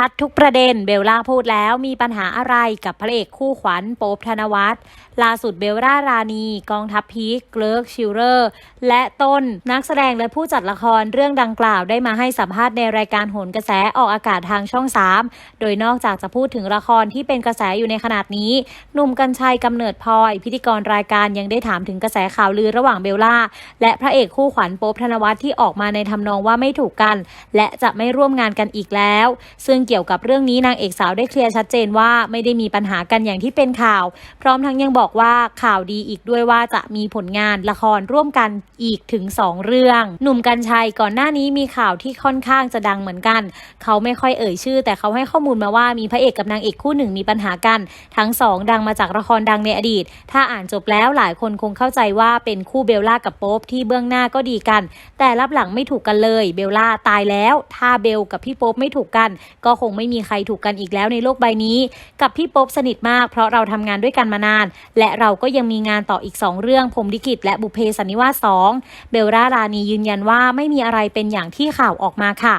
ชัดทุกประเด็นเบลล่าพูดแล้วมีปัญหาอะไรกับพระเอกคู่ขวัญโป๊บธนวัฒน์ล่าสุดเบลล่ารานีกองทัพพีคเกลิร์กชิลเลอร์ และต้นนักแสดงและผู้จัดละครเรื่องดังกล่าวได้มาให้สัมภาษณ์ในรายการโหนกระแสออกอากาศทางช่อง 3 โดยนอกจากจะพูดถึงละครที่เป็นกระแสอยู่ในขนาดนี้หนุ่มกัญชัยกำเนิดพลอย พิธีกรรายการยังได้ถามถึงกระแสข่าวลือระหว่างเบลล่าและพระเอกคู่ขวัญโป๊บธนวัฒน์ที่ออกมาในทำนองว่าไม่ถูกกัน และจะไม่ร่วมงานกันอีกแล้ว ซึ่งเกี่ยวกับเรื่องนี้นางเอกสาวได้เคลียร์ชัดเจนว่าไม่ได้มีปัญหากันอย่างที่เป็นข่าว พร้อมทั้งยังบอกว่าข่าวดีอีกด้วยว่าจะมีผลงานละครร่วมกันอีกถึง 2 เรื่อง หนุ่มกัญชัยก่อนหน้านี้มีข่าวที่ค่อนข้างจะดังเหมือนกัน เขาไม่ค่อยเอ่ยชื่อ แต่เขาให้ข้อมูลมาว่ามีพระเอกกับนางเอกคู่หนึ่งมีปัญหากัน ทั้งสองดังมาจากละครดังในอดีต ถ้าอ่านจบแล้วหลายคนคงเข้าใจว่าเป็นคู่เบลล่ากับโป๊ปที่เบื้องหน้าก็ดีกัน แต่รับหลังไม่ถูกกันเลย เบลล่าตายแล้ว ถ้าเบลกับพี่โป๊ปไม่ถูกกัน ก็คงไม่มีใครถูกกันอีกแล้วในโลกใบนี้ กับพี่ป๊บสนิทมาก เพราะเราทำงานด้วยกันมานาน และเราก็ยังมีงานต่ออีก 2 เรื่องผมดิกิตและบุเพสันนิวาส2เบลล่ารานียืนยันว่าไม่มีอะไรเป็นอย่างที่ข่าวออกมาค่ะ